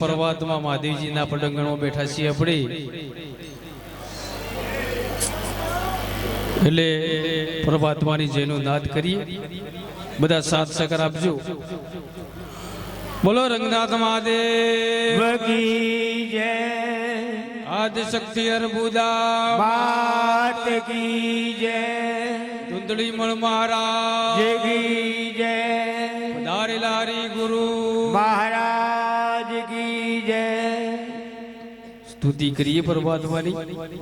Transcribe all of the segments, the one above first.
પરમાત્મા મહાદેવજીના પટંગણમાં બેઠા છીએ આપણે. એટલે પરમાત્માની જેનો નાદ કરીએ. બધા સાથ સહકાર આપજો. બોલો રંગનાથ મહાદેવ. જય. આદિશક્તિ અર્બુદા. માત કી જય. ધુંધળી મળ મહારાજ. જય. જય ગુરુ સ્તુતિ કરીએ પરમાત્માની.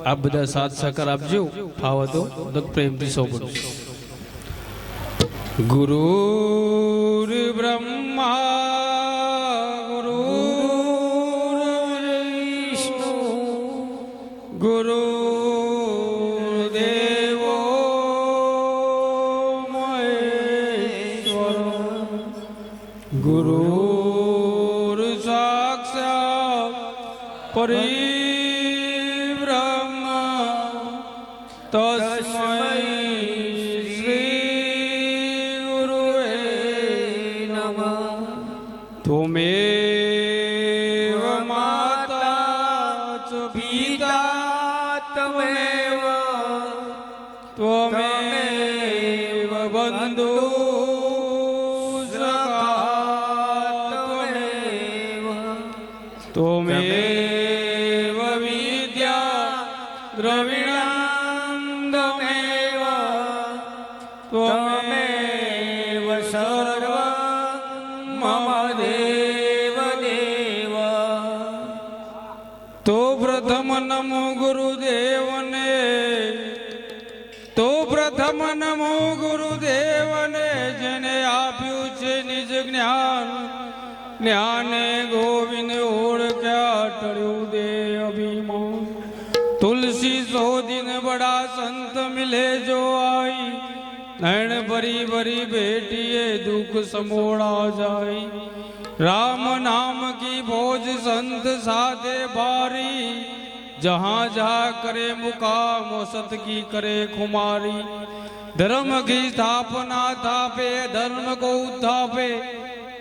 આપ બધા સાથ સહકાર આપજો. ફાવો તો તો પ્રેમથી સૌ બોલો. ગુરુર બ્રહ્મા तस्मै ત્વમેવ સર્વ મમ દેવ. તો પ્રથમ નમો ગુરુદેવને, તો પ્રથમ નમો ગુરુદેવને જેને આપ્યું છે નિજ જ્ઞાન, જ્ઞાને ભરી ભરી બેટીએ દુઃખ સમોડા જાય. રામ નામ કી ભોજ સંત સાથે ભારી. જહાં જહાં કરે મુકામ સત કી કરે ખુમારી. ધર્મ કી સ્થાપના થાપે, ધર્મ કો ઉત્થાપે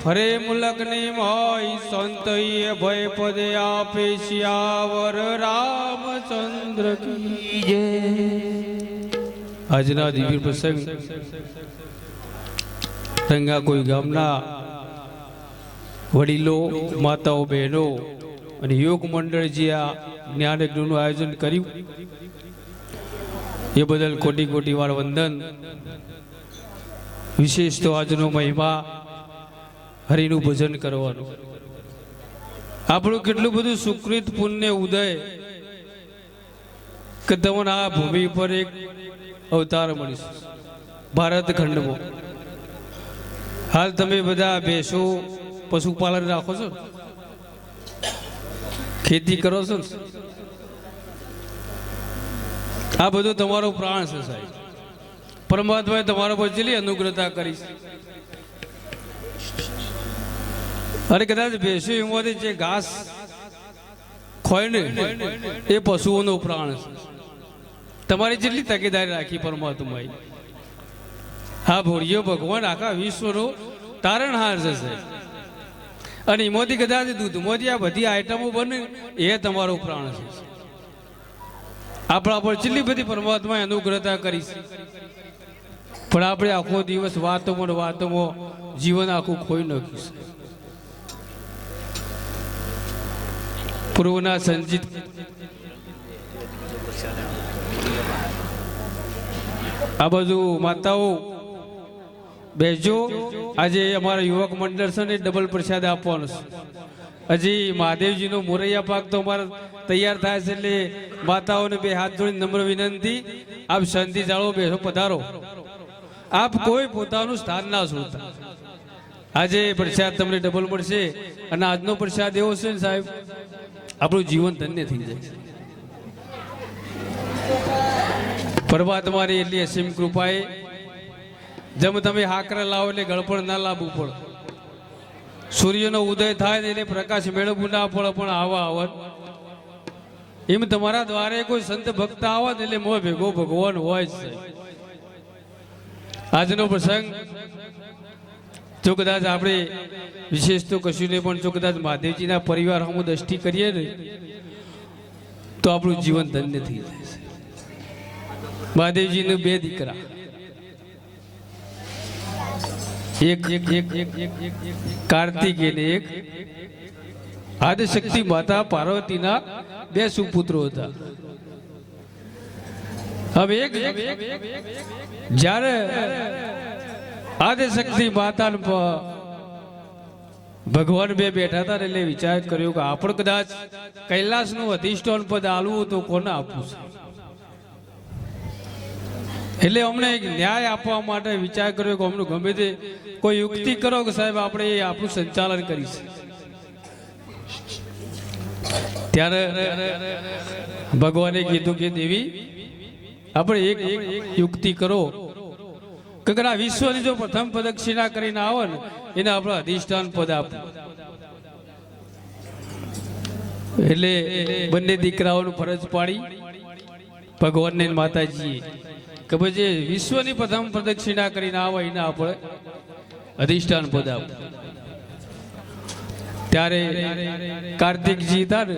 ફરે મુલકની મોય સંત ભય પદે આપે શિયાવર રામચંદ્ર કી જય. આજના દિવ્ય પ્રસંગ. રંગા કોઈ ગામના વડીલો, માતાઓ, બહેનો અને યોગ મંડળ જે આ જ્ઞાન યજ્ઞનું આયોજન કર્યું, એ બદલ કોટી કોટી વાર વંદન. વિશેષ તો આજનો મહિમા હરિનું ભજન કરવાનું. આપણું કેટલું બધું સુકૃત પુણ્ય ઉદય, કે તમને આ ભૂમિ પર એક અવતાર મળીશ ભારત ખંડમાં. હાલ તમે બધા ભેંસો પશુપાલન રાખો છો? ખેતી કરો છો? આ બધું તમારો પ્રાણ છે સાહેબ. પરમાત્માએ તમારા પર જેટલી અનુગ્રતા કરી અરે કદાચ ભેંસો એમાંથી જે ઘાસ ખોય ને, એ પશુઓનો પ્રાણ છે. તમારી જેટલી તકેદારી રાખી પરમાત્માએ હા ભોળિયો ભગવાન, આખા વિશ્વનો તારણહાર હશે અને એમાંથી કદાચ દૂધમાંથી આ બધી આઈટમો બને, એ તમારો પ્રાણ છે. આપણા પર કેટલી બધી પરમાત્માએ અનુગ્રહતા કરી પણ આપણે આખો દિવસ વાતોમાં વાતોમાં જીવન આખું ખોઈ નાખ્યું છે. પૂર્વના સંજીત આ બધું માતાઓ બેસજો આજે અમારા યુવક મંડળ છે ને ડબલ પ્રસાદ આપવાનો છે. હજી મહાદેવજીનો મોરૈયા પાક તો અમારે તૈયાર થાય છે એટલે માતાઓને બે હાથ જોડી નમ્ર વિનંતી, આપ શાંતિ જાળવો, બેસો, પધારો. આપ કોઈ પોતાનું સ્થાન ના છોડતા. આજે પ્રસાદ તમને ડબલ મળશે અને આજનો પ્રસાદ એવો છે ને સાહેબ, આપણું જીવન ધન્ય થઈ જાય. પરમાત્માની એટલી અસીમ કૃપાએ જેમ તમે હાકરા લાવો એટલે ગળપણ ના લાવવું પડે. સૂર્યનો ઉદય થાય ને એટલે પ્રકાશ મેળવવું ના પડે પણ આવા આવત. એમ તમારા દ્વારે કોઈ સંત ભક્ત આવત એટલે મો ભેગો ભગવાન હોય છે. આજનો પ્રસંગ જો કદાચ આપણે વિશેષ તો કશું નહીં, પણ જો કદાચ મહાદેવજીના પરિવાર હમ દ્રષ્ટિ કરીએ ને, તો આપણું જીવન ધન્ય થઈ જાય છે. મહાદેવજીને બે દીકરા. એક કાર્તિક એક આદિશક્તિ માતા પાર્વતીના બે સુપુત્રો હતા. હવે એક જ્યારે આદિશક્તિ માતા ભગવાન બે બેઠા હતા એટલે વિચાર કર્યો કે આપણે કદાચ કૈલાસનું અધિષ્ઠાન પદ આલવું તો કોને આપવું છે? એટલે અમને એક ન્યાય આપવા માટે વિચાર કર્યો કે અમને ગમે તે કોઈ યુક્તિ કરો કે સાહેબ, આપણે એ આપણું સંચાલન કરીશું. ત્યારે ભગવાને કીધું કે, દેવી, આપણે એક યુક્તિ કરો. કે આ વિશ્વની જો પ્રથમ પ્રદક્ષિણા કરીને આવો ને, એને આપણે અધિષ્ઠાન પદ આપો. એટલે બંને દીકરાઓનું ફરજ પાડી ભગવાનને માતાજીએ. કે ભાઈ જે વિશ્વની પ્રથમ પ્રદક્ષિણા કરીને આવે, એને આપણે અધિષ્ઠાન પદ ત્યારે કાર્તિકજી હતા ને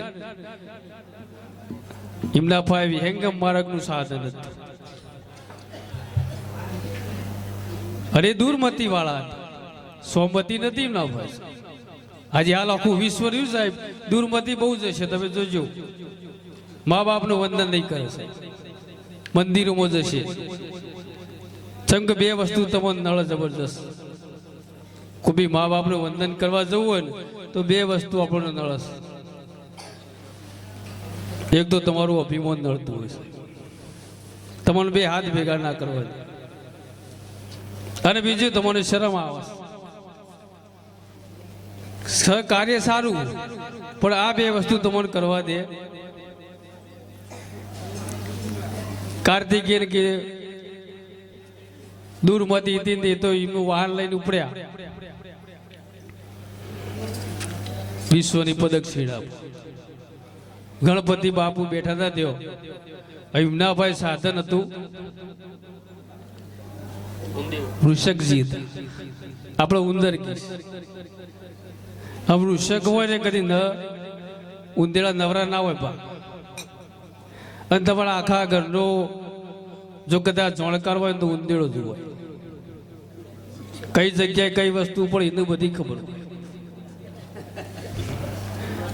એમના પાસે વિહંગમ માર્ગનું સાધન હતું. અરે દૂરમતી વાળા સોમતી નથી એમના ભાઈ આજે હાલ આખું વિશ્વ રહ્યું સાહેબ. દૂરમતી બહુ જ છે તમે જોજો. મા બાપનું વંદન નહીં કરે સાહેબ. મંદિરોમાં જશે. ચંક બે વસ્તુ તમને નળ જબરજસ્ત. કોઈ મા બાપનું વંદન કરવા જવું હોય ને, તો બે વસ્તુ આપણને નળસ એક તો તમારું અભિમાન નડતું હોય છે. તમને બે હાથ ભેગા ના કરવા. અને બીજું તમને શરમ આવે. સહકાર્ય કાર્ય સારું, પણ આ બે વસ્તુ તમને કરવા દે. કાર્તિકેય કે દૂરમતી હતી તો એમનું વાહન લઈને ઉપડ્યા. વિશ્વની પદક પ્રદક્ષિણા ગણપતિ બાપુ બેઠા હતા તેઓ ભાઈ સાધન હતું. વૃષકજી આપણે ઉંદર આ વૃષક હોય ને કદી ન, ઉંદેડા નવરા ના હોય પા અને તમારા આખા ઘરનો જો કદાચ જાણકાર હોય તો ઉંદેડો જ કઈ જગ્યાએ કઈ વસ્તુ પણ એને બધી ખબર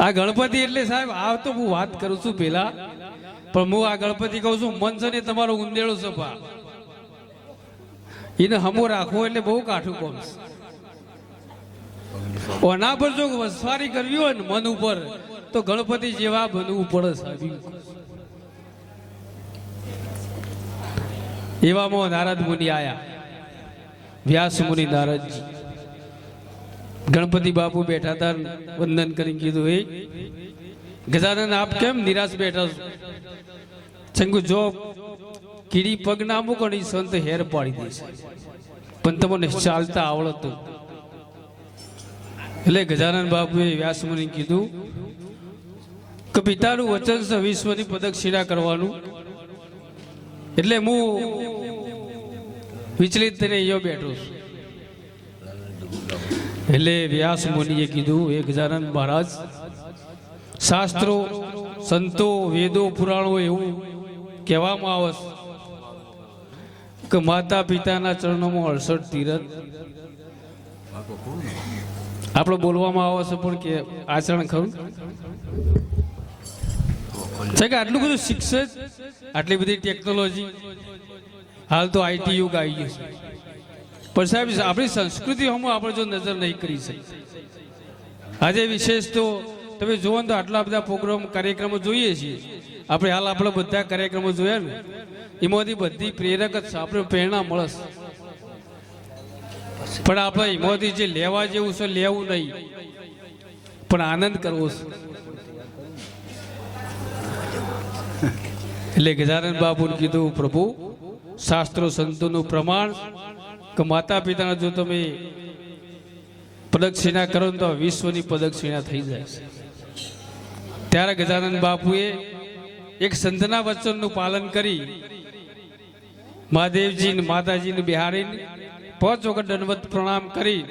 આ ગણપતિ એટલે સાહેબ, આ તો હું વાત કરું છું પેલા પણ હું આ ગણપતિ કહું છું, મન છે ને તમારો ઉંદેડો સભા એને હમો રાખવો એટલે બહુ કાઠું કોમ છે. ઓના પર જો વસવારી કરવી હોય ને મન ઉપર, તો ગણપતિ જેવા બનવું પડે સાહેબ. એવામાં નારદ મુનિ આયા. વ્યાસ મુનિ નારદજી. ગણપતિ બાપુ બેઠા હતા, વંદન કરીને કીધું એ ગજાનન, આપ કેમ નિરાશ બેઠા ચંગુ, જો કીડી પગ ના મૂકો ને સંત હેર પાડી દેશે પણ તમને ચાલતા આવડતું. એટલે ગજાનન બાપુએ વ્યાસ મુનિ કીધું કે પિતાનું વચન વિશ્વની પ્રદક્ષિણા કરવાનું. એટલે હું વિચલિત થઈને અહીંયા બેઠો છું. એટલે વ્યાસ મુનિએ કીધું, એક ગજાનંદ મહારાજ, શાસ્ત્રો, સંતો, વેદો, પુરાણો એવું કહેવામાં આવે કે માતા પિતાના ચરણોમાં અડસઠ તીરથ. આપણે બોલવામાં આવે છે પણ કે આચરણ ખરું? છે કે આટલું બધું શિક્ષણ આટલી બધી ટેકનોલોજી હાલ તો આઈટી યુગ આવી ગયું પણ સાહેબ, આપણી સંસ્કૃતિ હમ આપણે જો નજર નહીં કરી શકીએ. આજે વિશેષ તો તમે જુઓ તો આટલા બધા પ્રોગ્રામ કાર્યક્રમો જોઈએ છીએ. આપણે હાલ આપણે બધા કાર્યક્રમો જોયા ને, એમાંથી બધી પ્રેરક જ આપણે પ્રેરણા મળશે. પણ આપણે એમાંથી જે લેવા જેવું છે, લેવું નહીં. પણ આનંદ કરવો છે. એટલે ગજાનંદ બાપુને કીધું, પ્રભુ, શાસ્ત્રો, સંતોનું પ્રમાણ કે માતા પિતાના જો તમે પ્રદક્ષિણા કરો તો વિશ્વની પ્રદક્ષિણા થઈ જાય ત્યારે ગજાનંદ બાપુએ એક સંતના વચનનું પાલન કરી મહાદેવજી માતાજીને બિહારીને પાંચ વખત દંડવત પ્રણામ કરી,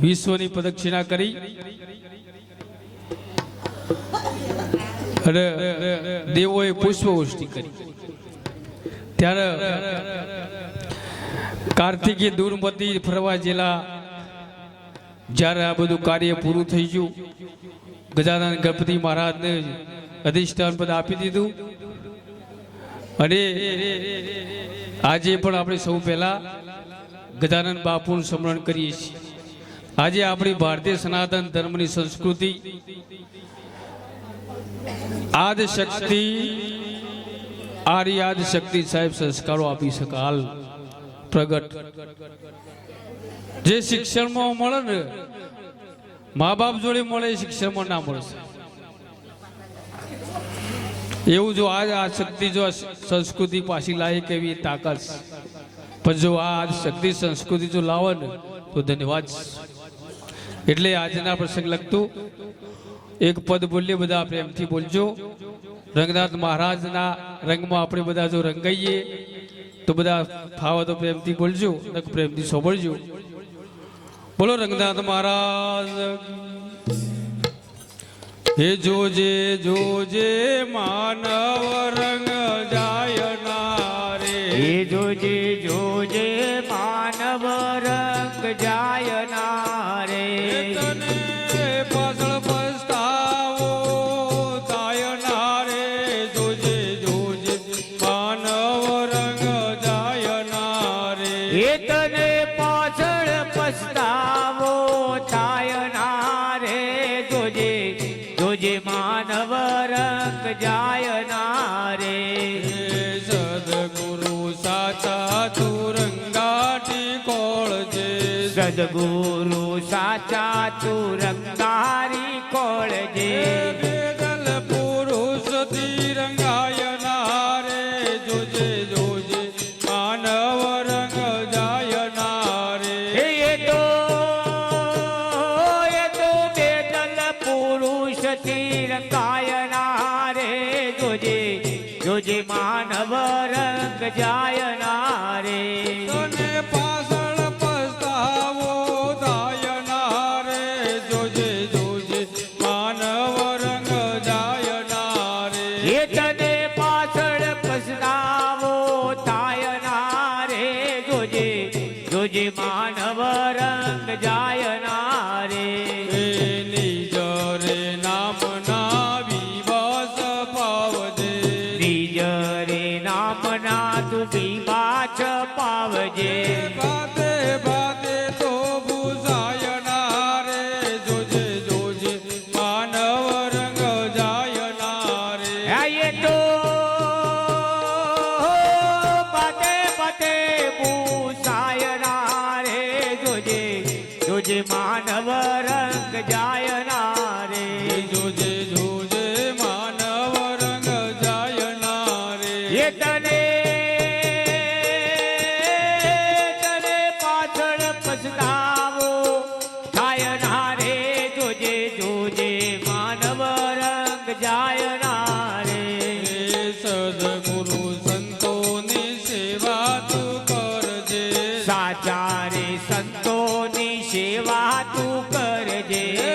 વિશ્વની પ્રદક્ષિણા કરી. અને દેવોએ પુષ્પવૃષ્ટિ કરી. ત્યારે કાર્તિકી દૂરમતી ફરવા જેલા, જ્યારે આ બધું કાર્ય પૂરું થઈ ગયું ગજાનંદ ગણપતિ મહારાજને અધિષ્ઠાન પદ આપી દીધું. અને આજે પણ આપણે સૌ પહેલા ગજાનંદ બાપુનું સ્મરણ કરીએ છીએ. આજે આપણી ભારતીય સનાતન ધર્મની સંસ્કૃતિ આદ શક્તિ આરી શક્તિ સાહેબ સંસ્કારો આપી શકે હાલ પ્રગટ. જે શિક્ષણમાં મળે ને, મા બાપ જોડે મળે એ શિક્ષણમાં ના મળશે એવું જો આજ આ શક્તિ જો સંસ્કૃતિ પાછી લાવે કેવી તાકાત. પણ જો આ શક્તિ સંસ્કૃતિ જો લાવે ને, તો ધન્યવાદ. એટલે આજના પ્રસંગ લગતું એક પદ બોલીએ, બધા પ્રેમથી બોલજો. રંગનાથ મહારાજના રંગમાં આપણે બધા જો રંગાઈએ, તો બધા ફાવા તો પ્રેમથી બોલજો પ્રેમથી સાંભળજો. બોલો રંગનાથ મહારાજ. હે જોજે જોજે માનવ રંગ જાય રે. જોજે જોજે સદગુરુ સાચા તું રંગારી કોળજે. માનવ રંગ જાયના સેવા તું કરજે.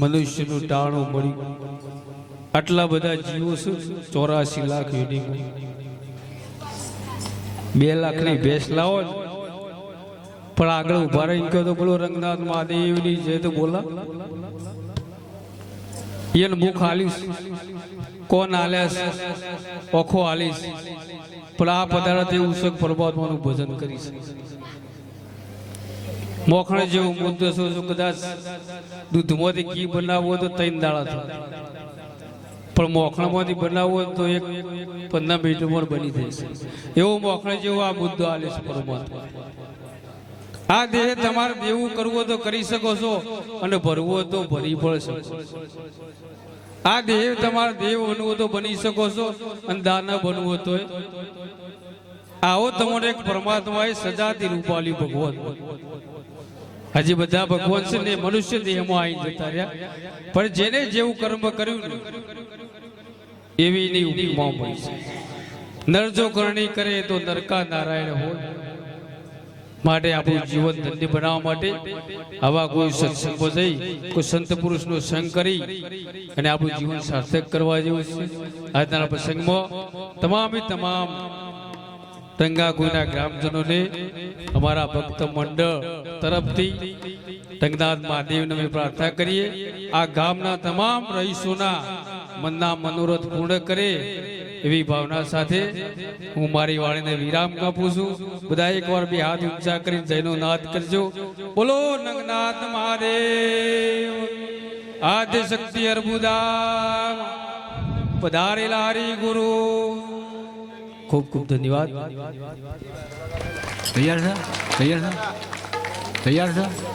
મનુષ્યનું ટાણું મળ્યું આટલા બધા જીવો છે ચોરાશી લાખ યુનિક. બે લાખની ભેસ લાવો પણ આગળ ઊભા રહી ગયો તો બોલો, રંગનાથ મહાદેવની જે તો બોલા. એને મુખ હાલીશ કોણ હાલ્યાસ ઓખો હાલીશ પણ આ પદાર્થ એવું છે કે પરમાત્માનું ભજન કરીશ. મોખણ જેવું મુદ્દો છો છું કદાચ દૂધમાંથી ઘી બનાવવો તો ત્રણ દાડા થાય. પણ મોખણમાંથી બનાવવો તો એક પંદર મિનિટમાં બની જશે એવો મોખણ જેવો આ મુદ્દો આલે છે પરમાત્મા. આ દેહ તમારે દેવું કરવું હોય તો કરી શકો છો, અને ભરવું તો ભરી પણ શકો આ દેહ તમારે દેવ બનવું તો બની શકો છો, અને દાના બનવું તો આવો તમારે એક પરમાત્માએ સજાતી રૂપાલી ભગવાન. હજી બધા ભગવાન છે ને મનુષ્ય દેહમાં આવી જતા રહ્યા. પણ જેને જેવું કર્મ કર્યું એવી એની ઉપમા મળી છે. નર જો કરણી કરે તો નરકા નારાયણ હોય. માટે આપણું જીવન ધન્ય બનાવવા માટે આવા કોઈ સત્સંગો જઈ કોઈ સંત પુરુષનો સંગ કરી અને આપણું જીવન સાર્થક કરવા જેવું છે. આજના પ્રસંગમાં તમામે તમામ ટંગા કોઈના ગ્રામજનોને, અમારા ભક્ત મંડળ તરફથી ટંગનાથ મહાદેવને અમે પ્રાર્થના કરીએ. આ ગામના તમામ રહીશોના મનના મનોરથ પૂર્ણ કરે. એવી ભાવના સાથે હું મારી વાણીને વિરામ કાપું છું. બધા એકવાર બે હાથ ઊંચા કરી જયનો નાદ કરજો. બોલો, નંગનાથ મહાદેવ, આદ્ય શક્તિ અર્બુદા, પધારેલા હરી ગુરુ ખૂબ ખૂબ ધન્યવાદ. તૈયાર છે? તૈયાર છે? તૈયાર છે?